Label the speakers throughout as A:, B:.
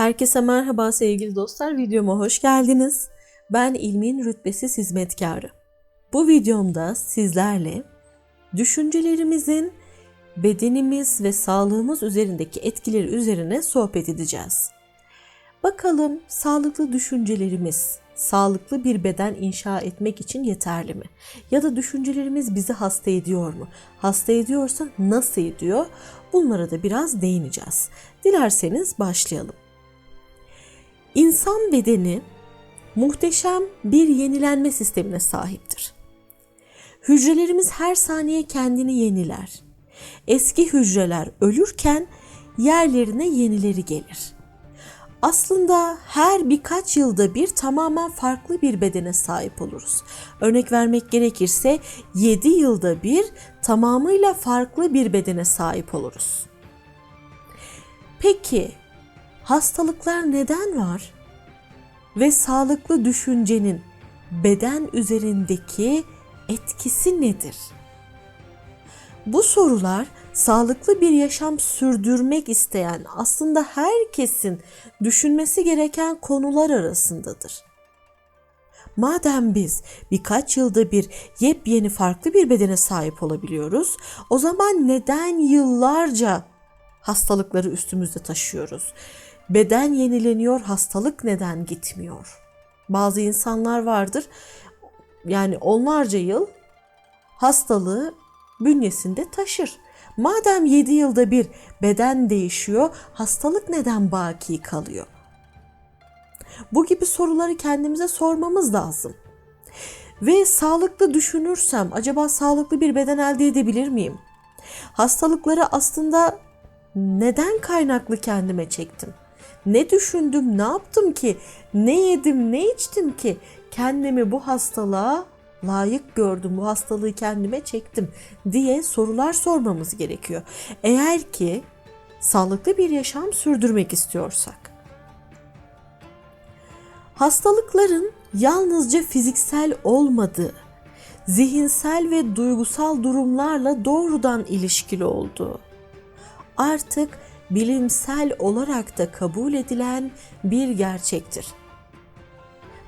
A: Herkese merhaba sevgili dostlar. Videoma hoş geldiniz. Ben ilmin rütbesiz hizmetkarı. Bu videomda sizlerle düşüncelerimizin bedenimiz ve sağlığımız üzerindeki etkileri üzerine sohbet edeceğiz. Bakalım sağlıklı düşüncelerimiz sağlıklı bir beden inşa etmek için yeterli mi? Ya da düşüncelerimiz bizi hasta ediyor mu? Hasta ediyorsa nasıl ediyor? Bunlara da biraz değineceğiz. Dilerseniz başlayalım. İnsan bedeni muhteşem bir yenilenme sistemine sahiptir. Hücrelerimiz her saniye kendini yeniler. Eski hücreler ölürken yerlerine yenileri gelir. Aslında her birkaç yılda bir tamamen farklı bir bedene sahip oluruz. Örnek vermek gerekirse 7 yılda bir tamamıyla farklı bir bedene sahip oluruz. Peki hastalıklar neden var? Ve sağlıklı düşüncenin beden üzerindeki etkisi nedir? Bu sorular sağlıklı bir yaşam sürdürmek isteyen aslında herkesin düşünmesi gereken konular arasındadır. Madem biz birkaç yılda bir yepyeni farklı bir bedene sahip olabiliyoruz, o zaman neden yıllarca hastalıkları üstümüzde taşıyoruz? Beden yenileniyor, hastalık neden gitmiyor? Bazı insanlar vardır. Yani onlarca yıl hastalığı bünyesinde taşır. Madem 7 yılda bir beden değişiyor, hastalık neden baki kalıyor? Bu gibi soruları kendimize sormamız lazım. Ve sağlıklı düşünürsem acaba sağlıklı bir beden elde edebilir miyim? Hastalıkları aslında neden kaynaklı kendime çektim? Ne düşündüm, ne yaptım ki? Ne yedim, ne içtim ki kendimi bu hastalığa layık gördüm, bu hastalığı kendime çektim diye sorular sormamız gerekiyor. Eğer ki sağlıklı bir yaşam sürdürmek istiyorsak. Hastalıkların yalnızca fiziksel olmadığı, zihinsel ve duygusal durumlarla doğrudan ilişkili olduğu, artık bilimsel olarak da kabul edilen bir gerçektir.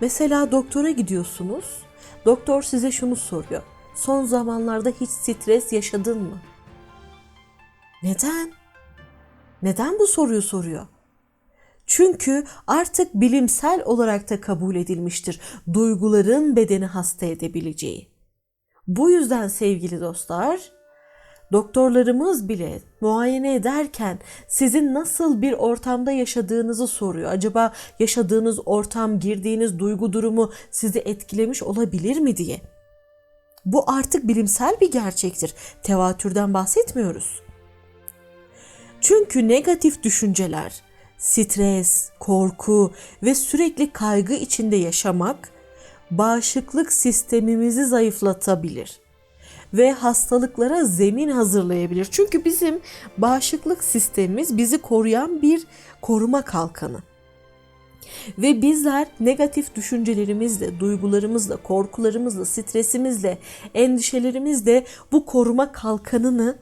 A: Mesela doktora gidiyorsunuz. Doktor size şunu soruyor. Son zamanlarda hiç stres yaşadın mı? Neden? Neden bu soruyu soruyor? Çünkü artık bilimsel olarak da kabul edilmiştir duyguların bedeni hasta edebileceği. Bu yüzden sevgili dostlar, doktorlarımız bile muayene ederken sizin nasıl bir ortamda yaşadığınızı soruyor. Acaba yaşadığınız ortam, girdiğiniz duygu durumu sizi etkilemiş olabilir mi diye. Bu artık bilimsel bir gerçektir. Tevatürden bahsetmiyoruz. Çünkü negatif düşünceler, stres, korku ve sürekli kaygı içinde yaşamak bağışıklık sistemimizi zayıflatabilir ve hastalıklara zemin hazırlayabilir. Çünkü bizim bağışıklık sistemimiz bizi koruyan bir koruma kalkanı. Ve bizler negatif düşüncelerimizle, duygularımızla, korkularımızla, stresimizle, endişelerimizle bu koruma kalkanını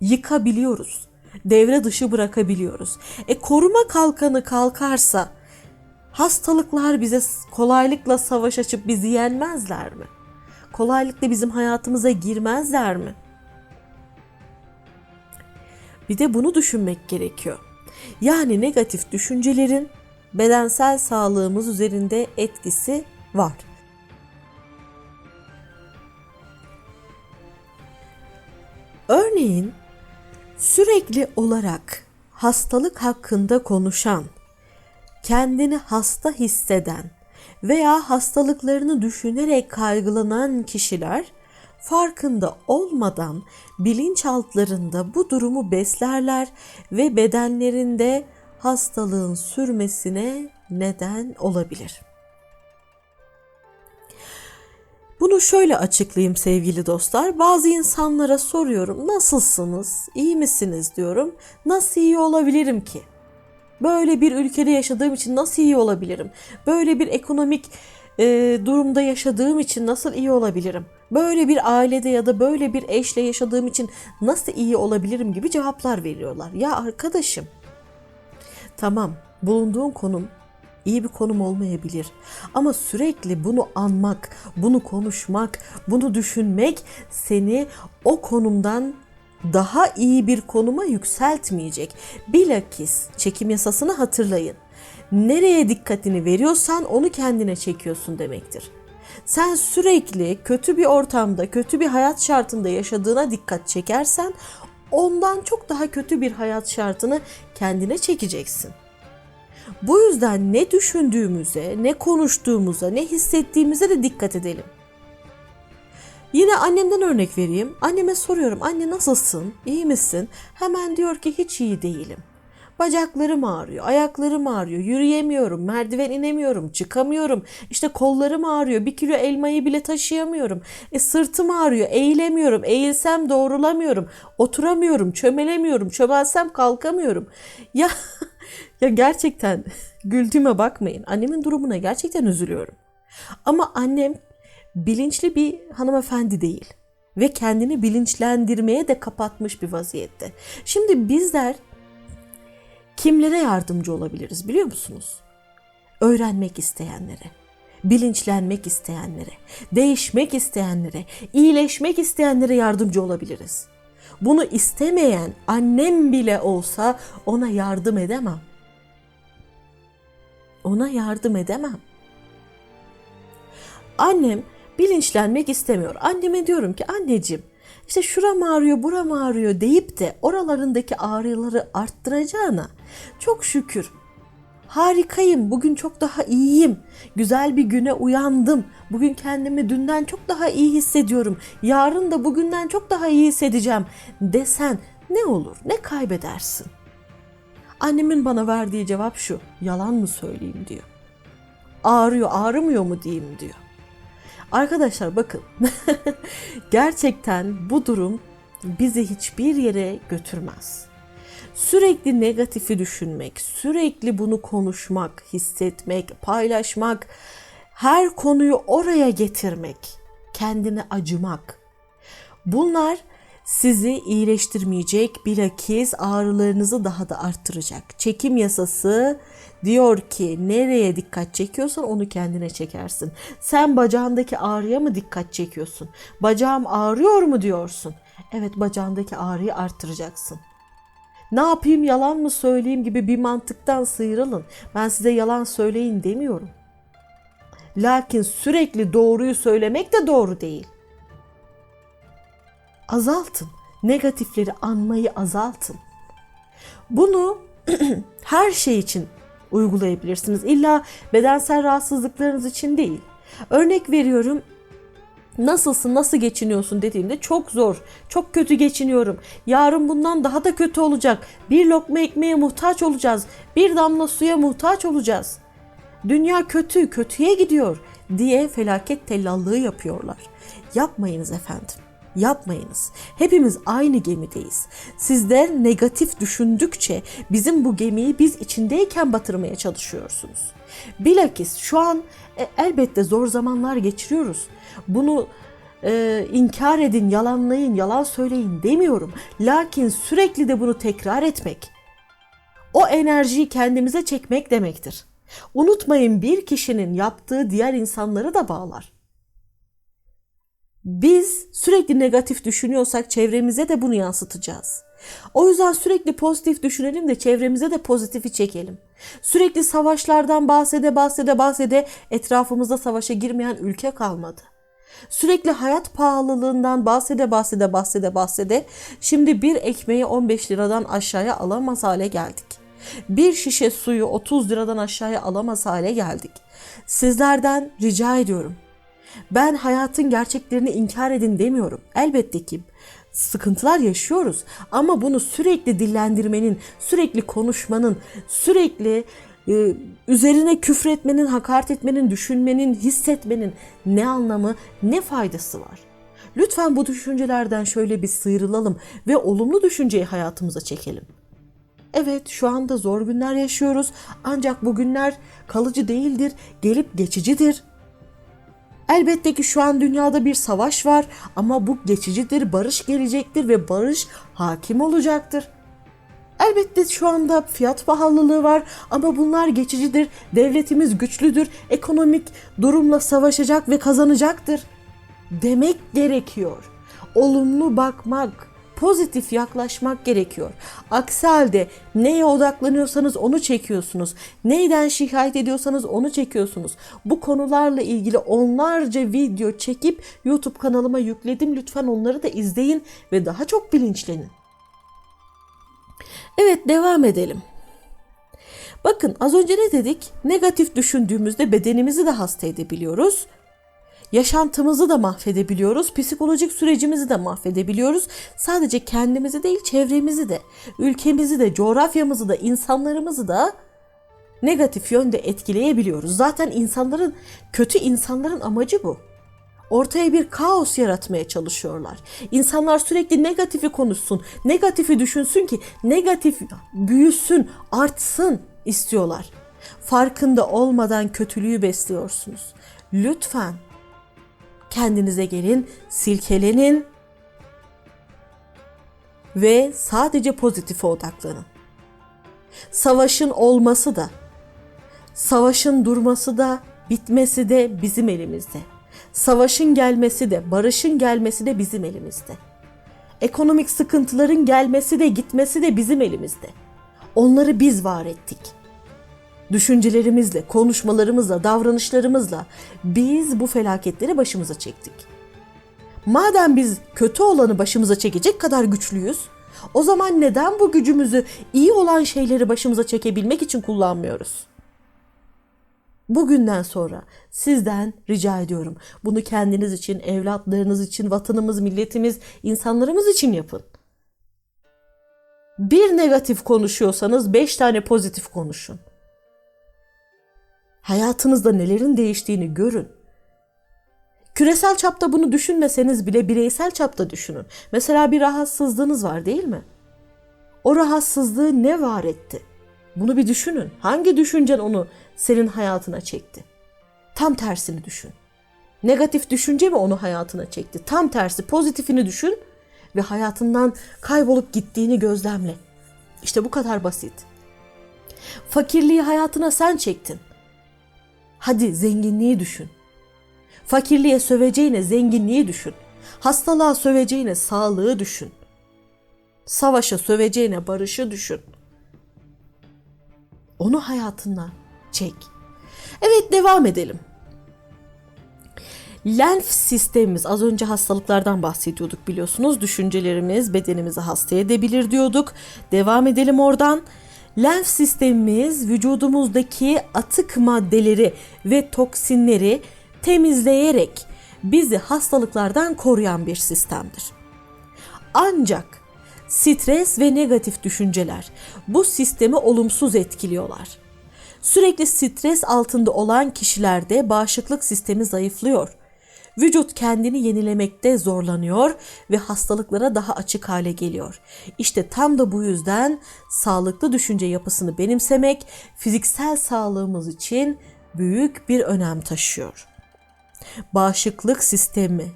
A: yıkabiliyoruz. Devre dışı bırakabiliyoruz. E koruma kalkanı kalkarsa hastalıklar bize kolaylıkla savaş açıp bizi yenmezler mi? Kolaylıkla bizim hayatımıza girmezler mi? Bir de bunu düşünmek gerekiyor. Yani negatif düşüncelerin bedensel sağlığımız üzerinde etkisi var. Örneğin sürekli olarak hastalık hakkında konuşan, kendini hasta hisseden veya hastalıklarını düşünerek kaygılanan kişiler farkında olmadan bilinçaltlarında bu durumu beslerler ve bedenlerinde hastalığın sürmesine neden olabilir. Bunu şöyle açıklayayım sevgili dostlar. Bazı insanlara soruyorum nasılsınız, iyi misiniz diyorum. Nasıl iyi olabilirim ki? Böyle bir ülkede yaşadığım için nasıl iyi olabilirim? Böyle bir ekonomik e, durumda yaşadığım için nasıl iyi olabilirim? Böyle bir ailede ya da böyle bir eşle yaşadığım için nasıl iyi olabilirim gibi cevaplar veriyorlar. Ya arkadaşım Tamam, bulunduğun konum iyi bir konum olmayabilir. Ama sürekli bunu anmak, bunu konuşmak, bunu düşünmek seni o konumdan daha iyi bir konuma yükseltmeyecek. Bilakis çekim yasasını hatırlayın. Nereye dikkatini veriyorsan onu kendine çekiyorsun demektir. Sen sürekli kötü bir ortamda, kötü bir hayat şartında yaşadığına dikkat çekersen ondan çok daha kötü bir hayat şartını kendine çekeceksin. Bu yüzden ne düşündüğümüze, ne konuştuğumuza, ne hissettiğimize de dikkat edelim. Yine annemden örnek vereyim. Anneme soruyorum, anne nasılsın, iyi misin? Hemen diyor ki hiç iyi değilim. Bacaklarım ağrıyor, ayaklarım ağrıyor, yürüyemiyorum, merdiven inemiyorum, çıkamıyorum. İşte kollarım ağrıyor, bir kilo elmayı bile taşıyamıyorum. E sırtım ağrıyor, eğilemiyorum, eğilsem doğrulamıyorum, oturamıyorum, çömelemiyorum, çömelsem kalkamıyorum. Ya ya gerçekten güldüğüme bakmayın. Annemin durumuna gerçekten üzülüyorum. Ama annem bilinçli bir hanımefendi değil ve kendini bilinçlendirmeye de kapatmış bir vaziyette. Şimdi bizler kimlere yardımcı olabiliriz biliyor musunuz? Öğrenmek isteyenlere, bilinçlenmek isteyenlere, değişmek isteyenlere, iyileşmek isteyenlere yardımcı olabiliriz. Bunu istemeyen annem bile olsa ona yardım edemem. Ona yardım edemem. Annem bilinçlenmek istemiyor. Anneme diyorum ki anneciğim işte şuram ağrıyor, buram ağrıyor deyip de oralarındaki ağrıları arttıracağına çok şükür harikayım, bugün çok daha iyiyim, güzel bir güne uyandım, bugün kendimi dünden çok daha iyi hissediyorum, yarın da bugünden çok daha iyi hissedeceğim desen ne olur, ne kaybedersin? Annemin bana verdiği cevap şu, yalan mı söyleyeyim diyor. Ağrıyor, ağrımıyor mu diyeyim diyor. Arkadaşlar bakın gerçekten bu durum bizi hiçbir yere götürmez. Sürekli negatifi düşünmek, sürekli bunu konuşmak, hissetmek, paylaşmak, her konuyu oraya getirmek, kendine acımak. Bunlar sizi iyileştirmeyecek, bilakis ağrılarınızı daha da arttıracak. Çekim yasası diyor ki nereye dikkat çekiyorsan onu kendine çekersin. Sen bacağındaki ağrıya mı dikkat çekiyorsun? Bacağım ağrıyor mu diyorsun? Evet bacağındaki ağrıyı arttıracaksın. Ne yapayım yalan mı söyleyeyim gibi bir mantıktan sıyrılın. Ben size yalan söyleyin demiyorum. Lakin sürekli doğruyu söylemek de doğru değil azaltın. Negatifleri anmayı azaltın. Bunu her şey için uygulayabilirsiniz. İlla bedensel rahatsızlıklarınız için değil. Örnek veriyorum nasılsın, nasıl geçiniyorsun dediğimde çok zor, çok kötü geçiniyorum. Yarın bundan daha da kötü olacak. Bir lokma ekmeğe muhtaç olacağız. Bir damla suya muhtaç olacağız. Dünya kötü, kötüye gidiyor diye felaket tellallığı yapıyorlar. Yapmayınız efendim. Yapmayınız. Hepimiz aynı gemideyiz. Sizler negatif düşündükçe bizim bu gemiyi biz içindeyken batırmaya çalışıyorsunuz. Bilakis şu an e, elbette zor zamanlar geçiriyoruz. Bunu e, inkar edin, yalanlayın, yalan söyleyin demiyorum. Lakin sürekli de bunu tekrar etmek, o enerjiyi kendimize çekmek demektir. Unutmayın bir kişinin yaptığı diğer insanları da bağlar. Biz sürekli negatif düşünüyorsak çevremize de bunu yansıtacağız. O yüzden sürekli pozitif düşünelim de çevremize de pozitifi çekelim. Sürekli savaşlardan bahsede bahsede bahsede etrafımızda savaşa girmeyen ülke kalmadı. Sürekli hayat pahalılığından bahsede bahsede bahsede bahsede şimdi bir ekmeği 15 liradan aşağıya alamaz hale geldik. Bir şişe suyu 30 liradan aşağıya alamaz hale geldik. Sizlerden rica ediyorum ben hayatın gerçeklerini inkar edin demiyorum. Elbette ki sıkıntılar yaşıyoruz ama bunu sürekli dillendirmenin, sürekli konuşmanın, sürekli e, üzerine küfretmenin, hakaret etmenin, düşünmenin, hissetmenin ne anlamı, ne faydası var? Lütfen bu düşüncelerden şöyle bir sıyrılalım ve olumlu düşünceyi hayatımıza çekelim. Evet şu anda zor günler yaşıyoruz ancak bu günler kalıcı değildir, gelip geçicidir. Elbette ki şu an dünyada bir savaş var ama bu geçicidir, barış gelecektir ve barış hakim olacaktır. Elbette şu anda fiyat pahalılığı var ama bunlar geçicidir. Devletimiz güçlüdür. Ekonomik durumla savaşacak ve kazanacaktır. Demek gerekiyor. Olumlu bakmak, pozitif yaklaşmak gerekiyor. Aksi halde neye odaklanıyorsanız onu çekiyorsunuz. Neyden şikayet ediyorsanız onu çekiyorsunuz. Bu konularla ilgili onlarca video çekip YouTube kanalıma yükledim. Lütfen onları da izleyin ve daha çok bilinçlenin. Evet devam edelim. Bakın az önce ne dedik? Negatif düşündüğümüzde bedenimizi de hasta edebiliyoruz. Yaşantımızı da mahvedebiliyoruz. Psikolojik sürecimizi de mahvedebiliyoruz. Sadece kendimizi değil çevremizi de, ülkemizi de, coğrafyamızı da, insanlarımızı da negatif yönde etkileyebiliyoruz. Zaten insanların, kötü insanların amacı bu. Ortaya bir kaos yaratmaya çalışıyorlar. İnsanlar sürekli negatifi konuşsun, negatifi düşünsün ki negatif büyüsün, artsın istiyorlar. Farkında olmadan kötülüğü besliyorsunuz. Lütfen kendinize gelin, silkelenin ve sadece pozitife odaklanın. Savaşın olması da, savaşın durması da, bitmesi de bizim elimizde. Savaşın gelmesi de, barışın gelmesi de bizim elimizde. Ekonomik sıkıntıların gelmesi de, gitmesi de bizim elimizde. Onları biz var ettik. Düşüncelerimizle, konuşmalarımızla, davranışlarımızla biz bu felaketleri başımıza çektik. Madem biz kötü olanı başımıza çekecek kadar güçlüyüz, o zaman neden bu gücümüzü iyi olan şeyleri başımıza çekebilmek için kullanmıyoruz? Bugünden sonra sizden rica ediyorum. Bunu kendiniz için, evlatlarınız için, vatanımız, milletimiz, insanlarımız için yapın. Bir negatif konuşuyorsanız beş tane pozitif konuşun. Hayatınızda nelerin değiştiğini görün. Küresel çapta bunu düşünmeseniz bile bireysel çapta düşünün. Mesela bir rahatsızlığınız var değil mi? O rahatsızlığı ne var etti? Bunu bir düşünün. Hangi düşüncen onu senin hayatına çekti? Tam tersini düşün. Negatif düşünce mi onu hayatına çekti? Tam tersi pozitifini düşün ve hayatından kaybolup gittiğini gözlemle. İşte bu kadar basit. Fakirliği hayatına sen çektin. Hadi zenginliği düşün. Fakirliğe söveceğine zenginliği düşün. Hastalığa söveceğine sağlığı düşün. Savaşa söveceğine barışı düşün. Onu hayatına çek. Evet devam edelim. Lenf sistemimiz az önce hastalıklardan bahsediyorduk biliyorsunuz. Düşüncelerimiz bedenimizi hasta edebilir diyorduk. Devam edelim oradan. Lenf sistemimiz vücudumuzdaki atık maddeleri ve toksinleri temizleyerek bizi hastalıklardan koruyan bir sistemdir. Ancak stres ve negatif düşünceler bu sistemi olumsuz etkiliyorlar. Sürekli stres altında olan kişilerde bağışıklık sistemi zayıflıyor. Vücut kendini yenilemekte zorlanıyor ve hastalıklara daha açık hale geliyor. İşte tam da bu yüzden sağlıklı düşünce yapısını benimsemek fiziksel sağlığımız için büyük bir önem taşıyor. Bağışıklık sistemi,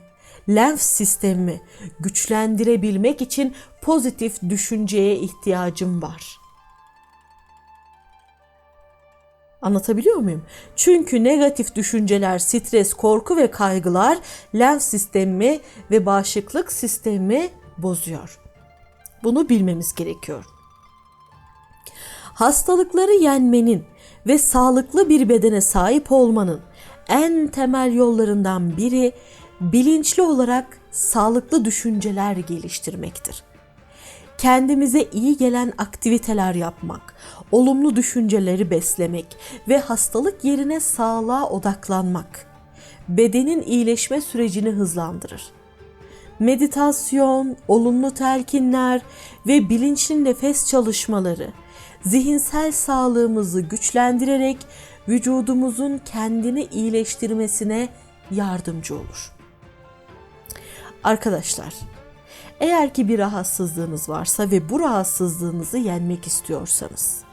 A: lenf sistemi güçlendirebilmek için pozitif düşünceye ihtiyacım var. Anlatabiliyor muyum? Çünkü negatif düşünceler, stres, korku ve kaygılar lenf sistemi ve bağışıklık sistemi bozuyor. Bunu bilmemiz gerekiyor. Hastalıkları yenmenin ve sağlıklı bir bedene sahip olmanın en temel yollarından biri bilinçli olarak sağlıklı düşünceler geliştirmektir. Kendimize iyi gelen aktiviteler yapmak, olumlu düşünceleri beslemek ve hastalık yerine sağlığa odaklanmak bedenin iyileşme sürecini hızlandırır. Meditasyon, olumlu telkinler ve bilinçli nefes çalışmaları zihinsel sağlığımızı güçlendirerek vücudumuzun kendini iyileştirmesine yardımcı olur. Arkadaşlar, eğer ki bir rahatsızlığınız varsa ve bu rahatsızlığınızı yenmek istiyorsanız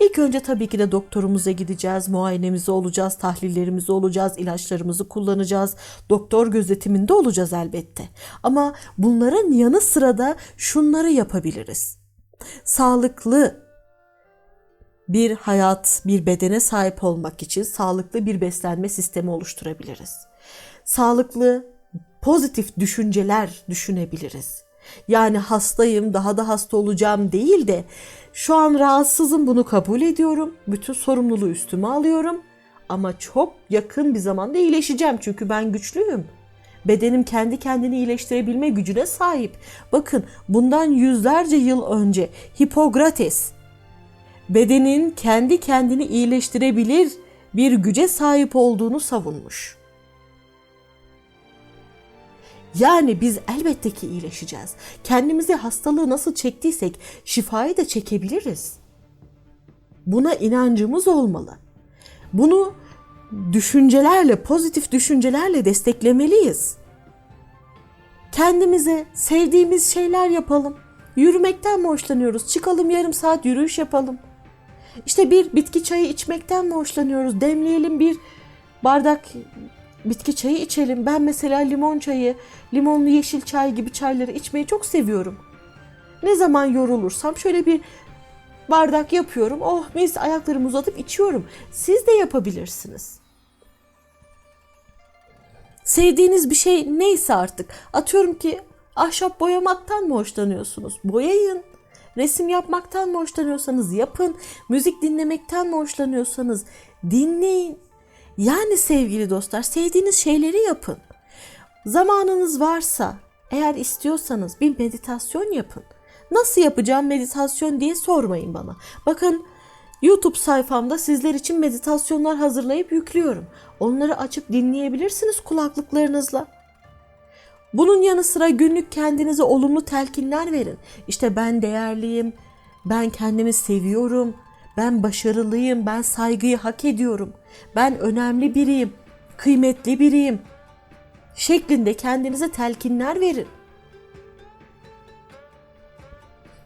A: İlk önce tabii ki de doktorumuza gideceğiz, muayenemizi olacağız, tahlillerimizi olacağız, ilaçlarımızı kullanacağız. Doktor gözetiminde olacağız elbette. Ama bunların yanı sıra da şunları yapabiliriz. Sağlıklı bir hayat, bir bedene sahip olmak için sağlıklı bir beslenme sistemi oluşturabiliriz. Sağlıklı, pozitif düşünceler düşünebiliriz. Yani hastayım, daha da hasta olacağım değil de şu an rahatsızım bunu kabul ediyorum. Bütün sorumluluğu üstüme alıyorum. Ama çok yakın bir zamanda iyileşeceğim çünkü ben güçlüyüm. Bedenim kendi kendini iyileştirebilme gücüne sahip. Bakın bundan yüzlerce yıl önce Hipokrates bedenin kendi kendini iyileştirebilir bir güce sahip olduğunu savunmuş. Yani biz elbette ki iyileşeceğiz. Kendimize hastalığı nasıl çektiysek şifayı da çekebiliriz. Buna inancımız olmalı. Bunu düşüncelerle, pozitif düşüncelerle desteklemeliyiz. Kendimize sevdiğimiz şeyler yapalım. Yürümekten mi hoşlanıyoruz? Çıkalım yarım saat yürüyüş yapalım. İşte bir bitki çayı içmekten mi hoşlanıyoruz? Demleyelim bir bardak bitki çayı içelim. Ben mesela limon çayı, limonlu yeşil çay gibi çayları içmeyi çok seviyorum. Ne zaman yorulursam şöyle bir bardak yapıyorum. Oh mis ayaklarımı uzatıp içiyorum. Siz de yapabilirsiniz. Sevdiğiniz bir şey neyse artık. Atıyorum ki ahşap boyamaktan mı hoşlanıyorsunuz? Boyayın. Resim yapmaktan mı hoşlanıyorsanız yapın. Müzik dinlemekten mi hoşlanıyorsanız dinleyin. Yani sevgili dostlar sevdiğiniz şeyleri yapın. Zamanınız varsa eğer istiyorsanız bir meditasyon yapın. Nasıl yapacağım meditasyon diye sormayın bana. Bakın YouTube sayfamda sizler için meditasyonlar hazırlayıp yüklüyorum. Onları açıp dinleyebilirsiniz kulaklıklarınızla. Bunun yanı sıra günlük kendinize olumlu telkinler verin. İşte ben değerliyim, ben kendimi seviyorum, ben başarılıyım, ben saygıyı hak ediyorum, ben önemli biriyim, kıymetli biriyim şeklinde kendinize telkinler verin.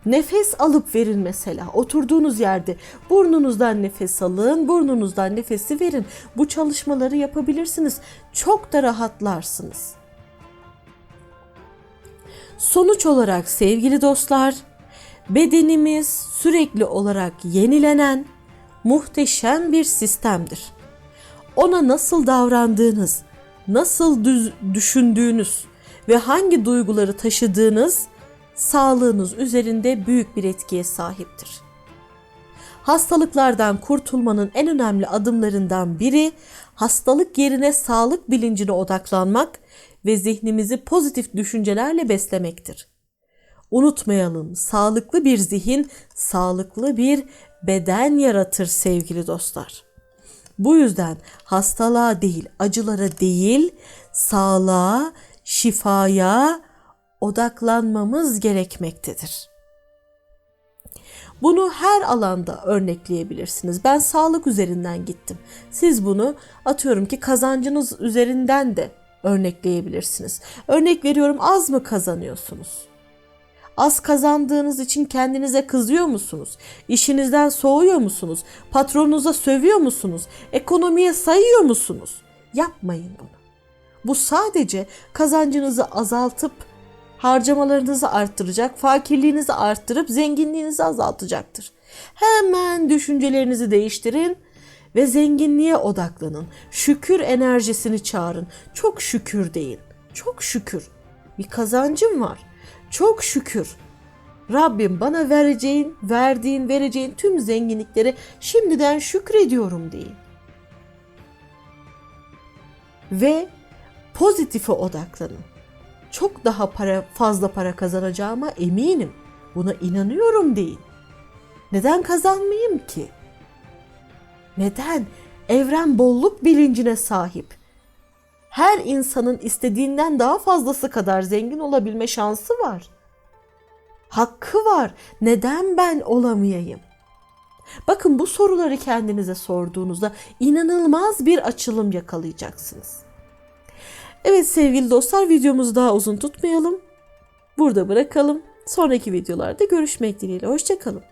A: Nefes alıp verin mesela. Oturduğunuz yerde burnunuzdan nefes alın, burnunuzdan nefesi verin. Bu çalışmaları yapabilirsiniz. Çok da rahatlarsınız. Sonuç olarak sevgili dostlar, bedenimiz sürekli olarak yenilenen muhteşem bir sistemdir. Ona nasıl davrandığınız, nasıl düz, düşündüğünüz ve hangi duyguları taşıdığınız sağlığınız üzerinde büyük bir etkiye sahiptir. Hastalıklardan kurtulmanın en önemli adımlarından biri hastalık yerine sağlık bilincine odaklanmak ve zihnimizi pozitif düşüncelerle beslemektir. Unutmayalım, sağlıklı bir zihin sağlıklı bir beden yaratır sevgili dostlar. Bu yüzden hastalığa değil, acılara değil, sağlığa, şifaya odaklanmamız gerekmektedir. Bunu her alanda örnekleyebilirsiniz. Ben sağlık üzerinden gittim. Siz bunu atıyorum ki kazancınız üzerinden de örnekleyebilirsiniz. Örnek veriyorum az mı kazanıyorsunuz? Az kazandığınız için kendinize kızıyor musunuz? İşinizden soğuyor musunuz? Patronunuza sövüyor musunuz? Ekonomiye sayıyor musunuz? Yapmayın bunu. Bu sadece kazancınızı azaltıp harcamalarınızı arttıracak, fakirliğinizi arttırıp zenginliğinizi azaltacaktır. Hemen düşüncelerinizi değiştirin ve zenginliğe odaklanın. Şükür enerjisini çağırın. Çok şükür deyin. Çok şükür. Bir kazancım var. Çok şükür. Rabbim bana vereceğin, verdiğin, vereceğin tüm zenginlikleri şimdiden şükrediyorum deyin. Ve pozitife odaklanın. Çok daha para fazla para kazanacağıma eminim. Buna inanıyorum deyin. Neden kazanmayayım ki? Neden? Evren bolluk bilincine sahip. Her insanın istediğinden daha fazlası kadar zengin olabilme şansı var. Hakkı var. Neden ben olamayayım? Bakın bu soruları kendinize sorduğunuzda inanılmaz bir açılım yakalayacaksınız. Evet sevgili dostlar videomuzu daha uzun tutmayalım. Burada bırakalım. Sonraki videolarda görüşmek dileğiyle. Hoşçakalın.